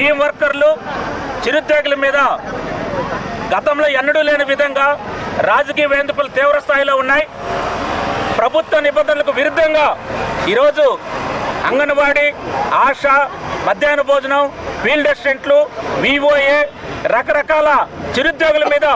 Scheme వర్కర్లు చిరుద్యోగుల మీద గతంలో ఎన్నడూ లేని విధంగా రాజకీయ వేధింపులు తీవ్ర స్థాయిలో ఉన్నాయి. ప్రభుత్వ నిబంధనలకు విరుద్ధంగా ఈరోజు అంగన్వాడీ ఆశ మధ్యాహ్న భోజనం ఫీల్డ్ అసిస్టెంట్లు వివోఏ రకరకాల చిరుద్యోగుల మీద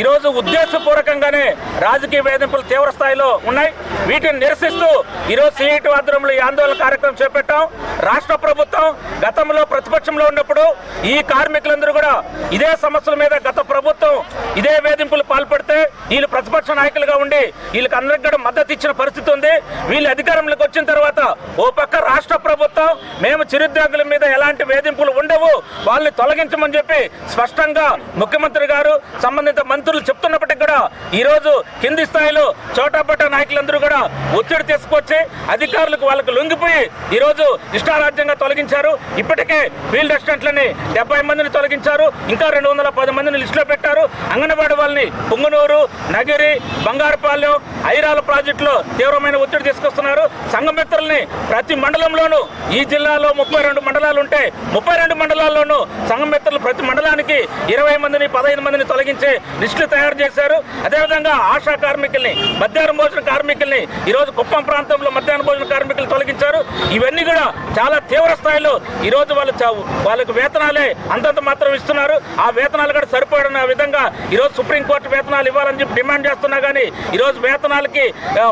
ఈరోజు ఉద్దేశపూర్వకంగానే రాజకీయ వేధింపులు తీవ్ర స్థాయిలో ఉన్నాయి. వీటిని నిరసిస్తూ ఈరోజు సిఐటి ఆధ్వర్యంలో ఈ ఆందోళన కార్యక్రమం చేపట్టాం. రాష్ట్ర ప్రభుత్వం గతంలో ప్రతిపక్షంలో ఉన్నప్పుడు ఈ కార్మికులందరూ కూడా ఇదే సమస్యల మీద గత ప్రభుత్వం ఇదే వేధింపులు పాల్పడితే వీళ్ళు ప్రతిపక్ష నాయకులుగా ఉండి వీళ్ళకి అందరికి కూడా మద్దతు ఇచ్చిన పరిస్థితి ఉంది. వీళ్ళు అధికారంలోకి వచ్చిన తర్వాత ఓ పక్క రాష్ట్ర ప్రభుత్వం మేము చిరుద్యోగుల మీద ఎలాంటి వేధింపులు ఉండవు వాళ్ళని తొలగించమని చెప్పి స్పష్టంగా ముఖ్యమంత్రి గారు సంబంధిత మంత్రులు చెప్తున్నప్పటికీ కూడా ఈ రోజు కింది స్థాయిలో చోటాపట్ట నాయకులందరూ కూడా ఒత్తిడి తీసుకొచ్చి అధికారులకు వాళ్ళకు లొంగిపోయి ఈ రోజు ఇష్టారాజ్యంగా తొలగించారు. ఇప్పటికే ఫీల్డ్ అసిస్టెంట్లని డెబ్బై మందిని తొలగించారు. ఇంకా రెండు వందల పది మందిని లిస్టులో పెట్టారు. అంగన్వాడీ వాళ్ళని పుంగనూరు నగిరి బంగారుపాలెం ఐరాల ప్రాజెక్టులో తీవ్రమైన ఒత్తిడి తీసుకొస్తున్నారు. సంఘమిత్రుల్ని ప్రతి మండలంలోనూ ఈ జిల్లాలో ముప్పై రెండు మండలాలు ఉంటే ముప్పై రెండు మండలాల్లోనూ సంఘమిత్రులు ప్రతి మండలానికి ఇరవై మందిని పదహైదు మందిని తొలగించే లిస్టులు తయారు చేశారు. అదేవిధంగా ఆశా కార్మికుల్ని మధ్యాహ్న భోజన కార్మికుల్ని ఈరోజు కుప్పం ప్రాంతంలో మధ్యాహ్న భోజన కార్మికులు తొలగించారు. ఇవన్నీ కూడా చాలా తీవ్ర స్థాయిలో ఈరోజు వాళ్ళు చావు వాళ్ళకి వేతనాలే అంతంత మాత్రం ఇస్తున్నారు. ఆ వేతనాలు కూడా సరిపడిన విధంగా ఈరోజు సుప్రీంకోర్టు వేతనాలు ఇవ్వాలని చెప్పి డిమాండ్ చేస్తున్నా కానీ ఈరోజు వేతనం వేతనాలకి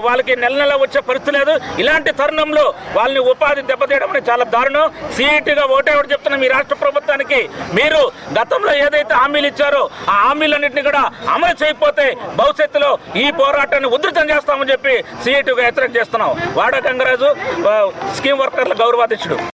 వాళ్ళకి నెల నెల వచ్చే పరిస్థితి లేదు. ఇలాంటి తరుణంలో వాళ్ళని ఉపాధి దెబ్బతీయడం అనేది చాలా దారుణం. సీఈటీగా ఒకటే ఒకటి చెప్తున్నాం. ఈ రాష్ట్ర ప్రభుత్వానికి మీరు గతంలో ఏదైతే హామీలు ఇచ్చారో ఆ హామీలన్నింటినీ కూడా అమలు చేయకపోతే భవిష్యత్తులో ఈ పోరాటాన్ని ఉధృతం చేస్తామని చెప్పి సీఈటీగా హెచ్చరిక చేస్తున్నాం. వాడ గంగరాజు స్కీమ్ వర్కర్ల గౌరవాధ్యక్షుడు.